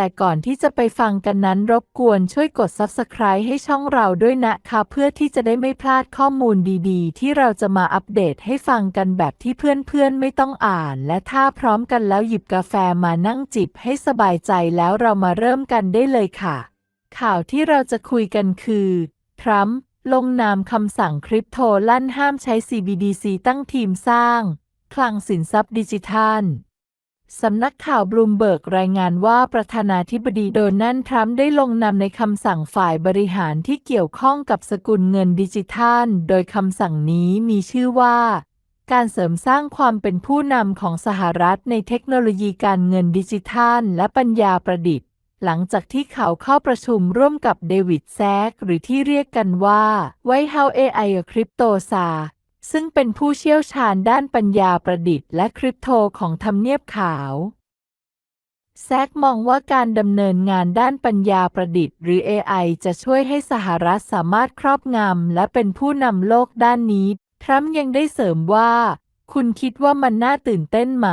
แต่ก่อนที่จะไปฟังกันนั้นรบกวนช่วยกด Subscribe ให้ช่องเราด้วยนะคะเพื่อที่จะได้ไม่พลาดข้อมูลดีๆ ที่เราจะมาอัปเดตให้ฟังกันแบบที่เพื่อนๆไม่ต้องอ่าน และถ้าพร้อมกันแล้วหยิบกาแฟมานั่งจิบให้สบายใจแล้วเรามาเริ่มกันได้เลยค่ะ ข่าวที่เราจะคุยกันคือ ทรัมป์ลงนามคำสั่งคริปโตลั่นห้ามใช้ CBDC ตั้งทีมสร้าง คลังสินทรัพย์ดิจิทัล สำนักข่าวบลูมเบิร์กรายงานว่าประธานาธิบดีโดนัลด์ทรัมป์ได้ลงนามในคำสั่งฝ่ายบริหารที่เกี่ยวข้องกับสกุลเงินดิจิทัล โดยคำสั่งนี้มีชื่อว่า การเสริมสร้างความเป็นผู้นำของสหรัฐในเทคโนโลยีการเงินดิจิทัล และปัญญาประดิษฐ์ หลังจากที่เขาเข้าประชุมร่วมกับเดวิดแซกหรือที่เรียกกันว่าไวท์เฮาส์เอไอคริปโตซา ซึ่งเป็นผู้เชี่ยวชาญด้านปัญญาประดิษฐ์และคริปโตของทำเนียบขาว แซกมองว่าการดำเนินงานด้านปัญญาประดิษฐ์หรือ AI จะช่วยให้สหรัฐสามารถครอบงำและเป็นผู้นำโลกด้านนี้ ทรัมป์ยังได้เสริมว่า คุณคิดว่ามันน่าตื่นเต้นไหม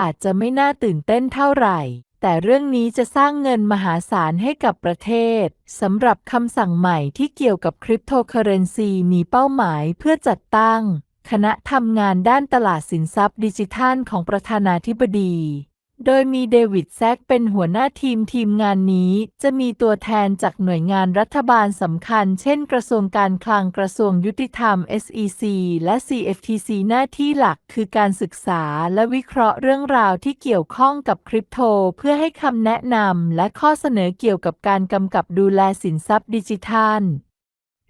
อาจจะไม่น่าตื่นเต้นเท่าไหร่ แต่เรื่องนี้จะสร้างเงินมหาศาลให้กับประเทศ สำหรับคำสั่งใหม่ที่เกี่ยวกับคริปโตเคอเรนซีมีเป้าหมายเพื่อจัดตั้ง คณะทำงานด้านตลาดสินทรัพย์ดิจิทัลของประธานาธิบดี โดยมีเดวิดแซกเป็นหัวหน้าทีมทีมงานนี้จะมีตัวแทนจากหน่วยงานรัฐบาลสำคัญ เช่นกระทรวงการคลังกระทรวงยุติธรรม SEC และ CFTC หน้าที่หลักคือการศึกษาและวิเคราะห์เรื่องราวที่เกี่ยวข้องกับคริปโต เพื่อให้คำแนะนำและข้อเสนอเกี่ยวกับการกำกับดูแลสินทรัพย์ดิจิทัล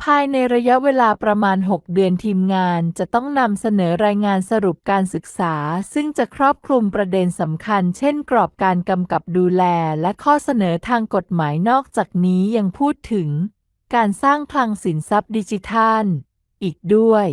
ภายในระยะเวลาประมาณ 6 เดือนทีมงานจะต้องนำเสนอรายงานสรุปการศึกษา ซึ่งจะครอบคลุมประเด็นสำคัญ เช่นกรอบการกำกับดูแล และข้อเสนอทางกฎหมายนอกจากนี้ยังพูดถึง การสร้างคลังสินทรัพย์ดิจิทัล อีกด้วย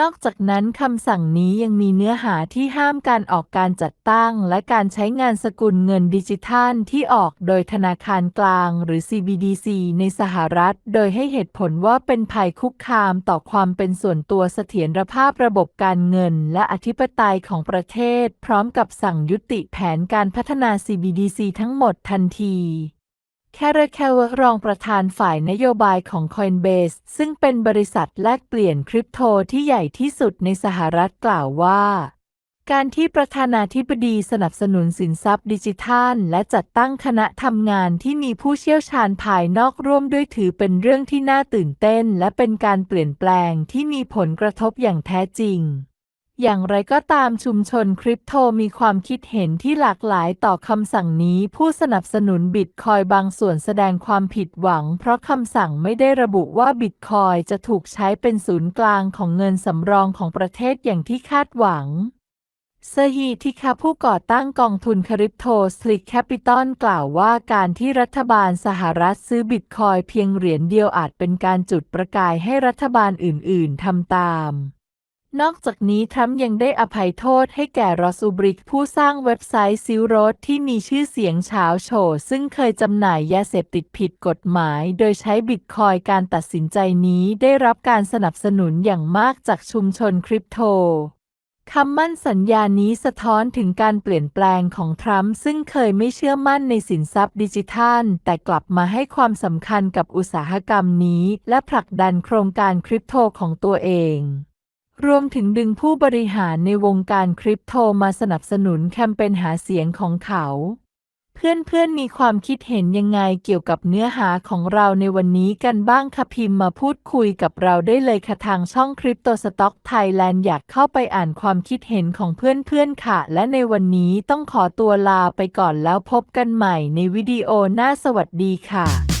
นอกจากนั้นคำสั่งนี้ยังมีเนื้อหาที่ห้ามการออกการจัดตั้ง และการใช้งานสกุลเงินดิจิทัลที่ออกโดยธนาคารกลางหรือ CBDC ในสหรัฐ โดยให้เหตุผลว่าเป็นภัยคุกคามต่อความเป็นส่วนตัวเสถียรภาพระบบการเงิน และอธิปไตยของประเทศ พร้อมกับสั่งยุติแผนการพัฒนา CBDC ทั้งหมดทันที แคเรแคลรองประธานฝ่ายนโยบายของ Coinbase ซึ่งเป็นบริษัทแลกเปลี่ยนคริปโตที่ใหญ่ที่สุดในสหรัฐกล่าวว่า การที่ประธานาธิบดีสนับสนุนสินทรัพย์ดิจิทัล และจัดตั้งคณะทำงานที่มีผู้เชี่ยวชาญภายนอกร่วมด้วยถือเป็นเรื่องที่น่าตื่นเต้น และเป็นการเปลี่ยนแปลงที่มีผลกระทบอย่างแท้จริง อย่างไรก็ตามชุมชนคริปโตมีความคิดเห็นที่หลากหลายต่อคำสั่งนี้ ผู้สนับสนุนบิตคอยบางส่วนแสดงความผิดหวัง เพราะคำสั่งไม่ได้ระบุว่าบิตคอยจะถูกใช้เป็นศูนย์กลางของเงินสำรองของประเทศอย่างที่คาดหวังเซฮีทิคาผู้ก่อตั้งกองทุนคริปโตสลิกแคปิตอลกล่าวว่าการที่รัฐบาลสหรัฐซื้อบิตคอยเพียงเหรียญเดียวอาจเป็นการจุดประกายให้รัฐบาลอื่น ๆทำตาม นอกจากนี้ทรัมป์ยังได้อภัยโทษให้แก่รอสูบริกผู้สร้างเว็บไซต์ซิลโรดที่มีชื่อเสียงเฉาโฉซึ่งเคยจำหน่ายยาเสพติดผิดกฎหมาย โดยใช้บิตคอยการตัดสินใจนี้ได้รับการสนับสนุนอย่างมากจากชุมชนคริปโตคำมั่นสัญญานี้สะท้อนถึงการเปลี่ยนแปลงของทรัมป์ซึ่งเคยไม่เชื่อมั่นในสินทรัพย์ดิจิทัล แต่กลับมาให้ความสำคัญกับอุตสาหกรรมนี้ และผลักดันโครงการคริปโตของตัวเอง รวมถึงดึงผู้บริหารในวงการคริปโตมาสนับสนุนแคมเปญหาเสียงของเขา เพื่อนๆมีความคิดเห็นยังไงเกี่ยวกับเนื้อหาของเราในวันนี้กันบ้างคะพิมพ์มาพูดคุยกับเราได้เลยค่ะทางช่องคริปโตสต็อกไทยแลนด์อยากเข้าไปอ่านความคิดเห็นของเพื่อนๆค่ะ และในวันนี้ต้องขอตัวลาไปก่อนแล้วพบกันใหม่ในวิดีโอหน้าสวัสดีค่ะ